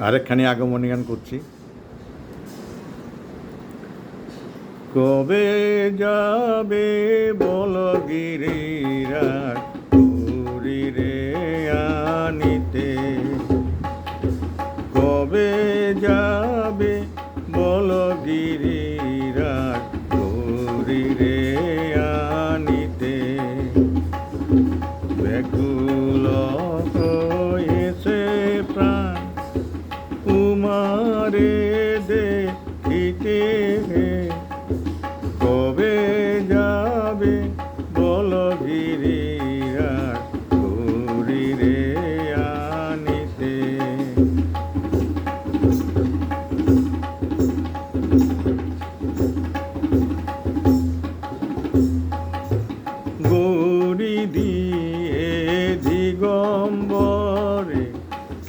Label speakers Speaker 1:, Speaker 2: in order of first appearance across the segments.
Speaker 1: আরেকখানি আগমনী গান করছি। কবে যাবে বল রে আনিতে? কবে যাবে বল গিরিরা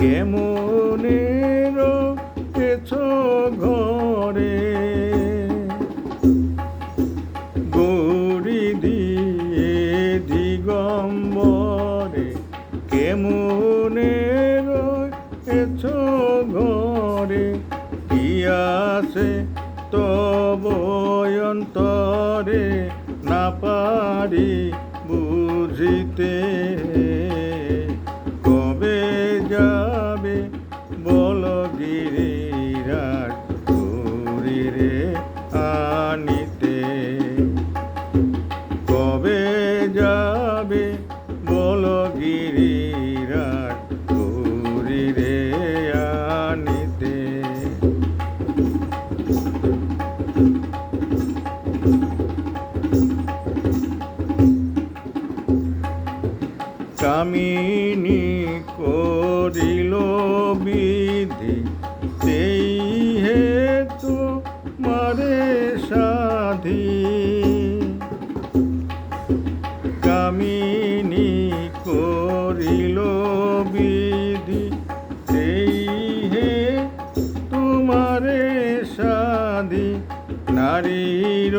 Speaker 1: কেমনে রয়েছ ঘরে? গৌরী দিয়ে দিগম্বরে কেমনে রয়েছ ঘরে? আছে তব অন্তরে না পারি বুঝিতে। কামিনী করিল বিধি, সেই হেতু মারে সাধি। কামিনী করিল বিধি, সেই হে তোমারে সাধি। নারীর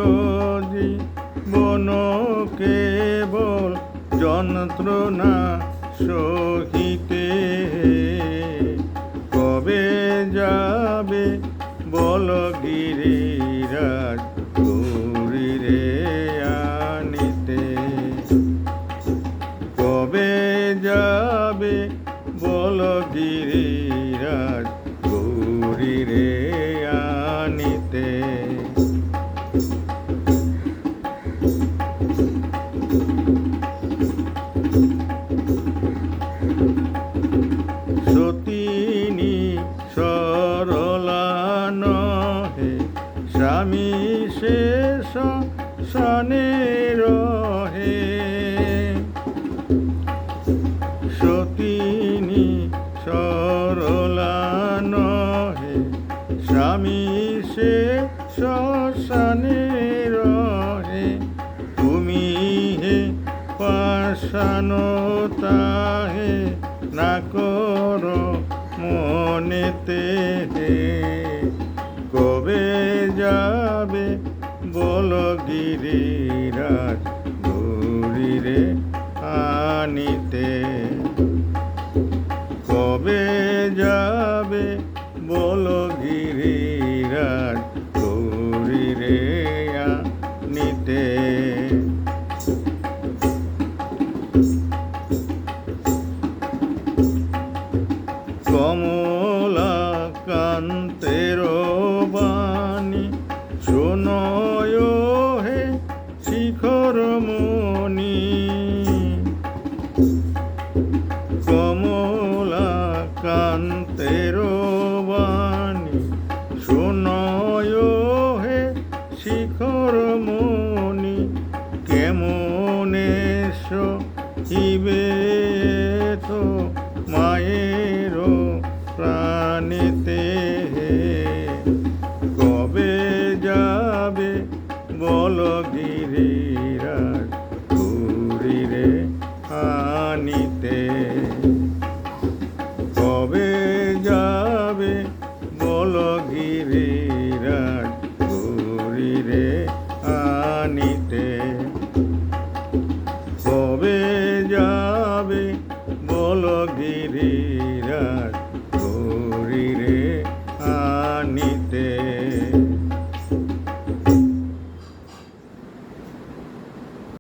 Speaker 1: যন্ত্রণা সহিতে কবে যাবে বল গিরিরাজ গৌরী রে আনিতে? কবে যাবে বল গিরিরাজ নহে স্বামী শেষ সনে রহে। সতিনী সরলা নহে, স্বামী সে শ্মশানে রহে। তুমি হে পাশান তাহে না কর মনেতে হে। গিরিরাজ গৌরী রে আনিতে। কবে যাবে বল গিরিরাজ গৌরী রে নিতে কমলা কান্তের শিখর মনি কেমন শিবে তো রাত